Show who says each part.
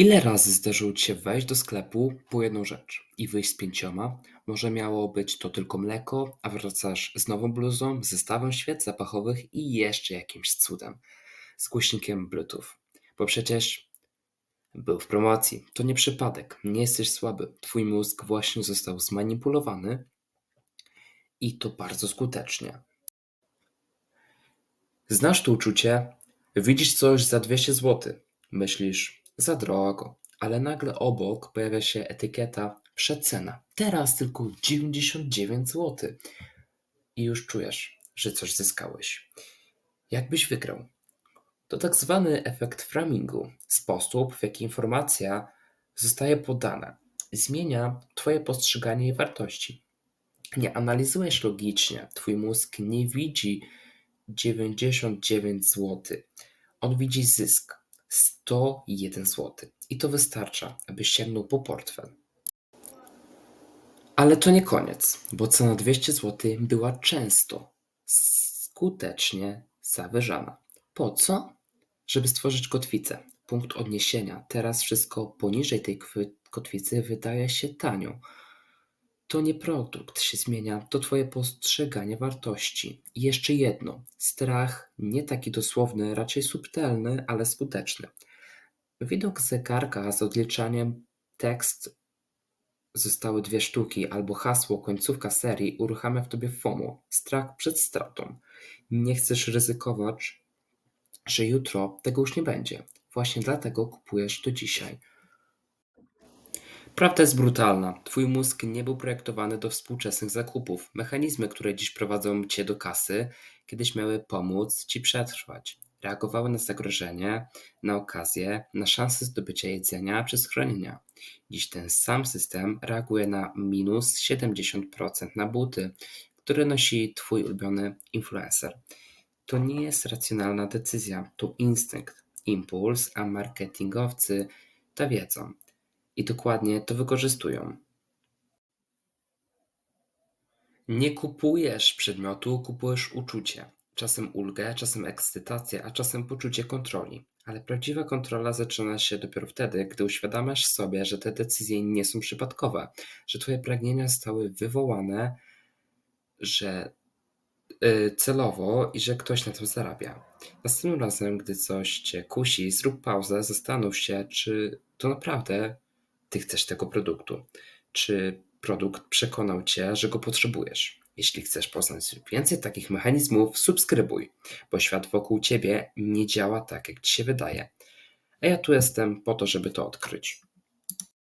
Speaker 1: Ile razy zdarzyło ci się wejść do sklepu po jedną rzecz i wyjść z pięcioma? Może miało być to tylko mleko, a wracasz z nową bluzą, zestawem świec zapachowych i jeszcze jakimś cudem z głośnikiem Bluetooth. Bo przecież był w promocji. To nie przypadek. Nie jesteś słaby. Twój mózg właśnie został zmanipulowany i to bardzo skutecznie. Znasz to uczucie? Widzisz coś za 200 zł. Myślisz, za drogo, ale nagle obok pojawia się etykieta przecena. Teraz tylko 99 zł. I już czujesz, że coś zyskałeś. Jakbyś wygrał. To tak zwany efekt framingu. Sposób, w jaki informacja zostaje podana, zmienia Twoje postrzeganie jej wartości. Nie analizujesz logicznie, Twój mózg nie widzi 99 zł. On widzi zysk 101 zł. I to wystarcza, aby sięgnął po portfel. Ale to nie koniec, bo cena 200 zł była często skutecznie zawyżana. Po co? Żeby stworzyć kotwicę. Punkt odniesienia. Teraz wszystko poniżej tej kotwicy wydaje się tanio. To nie produkt się zmienia, to Twoje postrzeganie wartości. I jeszcze jedno. Strach nie taki dosłowny, raczej subtelny, ale skuteczny. Widok zegarka z odliczaniem tekst zostały dwie sztuki albo hasło końcówka serii uruchamia w tobie FOMO, strach przed stratą. Nie chcesz ryzykować, że jutro tego już nie będzie. Właśnie dlatego kupujesz to dzisiaj. Prawda jest brutalna. Twój mózg nie był projektowany do współczesnych zakupów. Mechanizmy, które dziś prowadzą cię do kasy, kiedyś miały pomóc ci przetrwać. Reagowały na zagrożenie, na okazję, na szansę zdobycia jedzenia czy schronienia. Dziś ten sam system reaguje na minus 70% na buty, które nosi twój ulubiony influencer. To nie jest racjonalna decyzja, to instynkt, impuls, a marketingowcy to wiedzą i dokładnie to wykorzystują. Nie kupujesz przedmiotu, kupujesz uczucie. Czasem ulgę, czasem ekscytację, a czasem poczucie kontroli. Ale prawdziwa kontrola zaczyna się dopiero wtedy, gdy uświadamiasz sobie, że te decyzje nie są przypadkowe, że twoje pragnienia zostały wywołane, że yy, celowo i że ktoś na tym zarabia. Następnym razem, gdy coś cię kusi, zrób pauzę, zastanów się, czy to naprawdę ty chcesz tego produktu. Czy produkt przekonał cię, że go potrzebujesz? Jeśli chcesz poznać więcej takich mechanizmów, subskrybuj, bo świat wokół ciebie nie działa tak, jak ci się wydaje. A ja tu jestem po to, żeby to odkryć.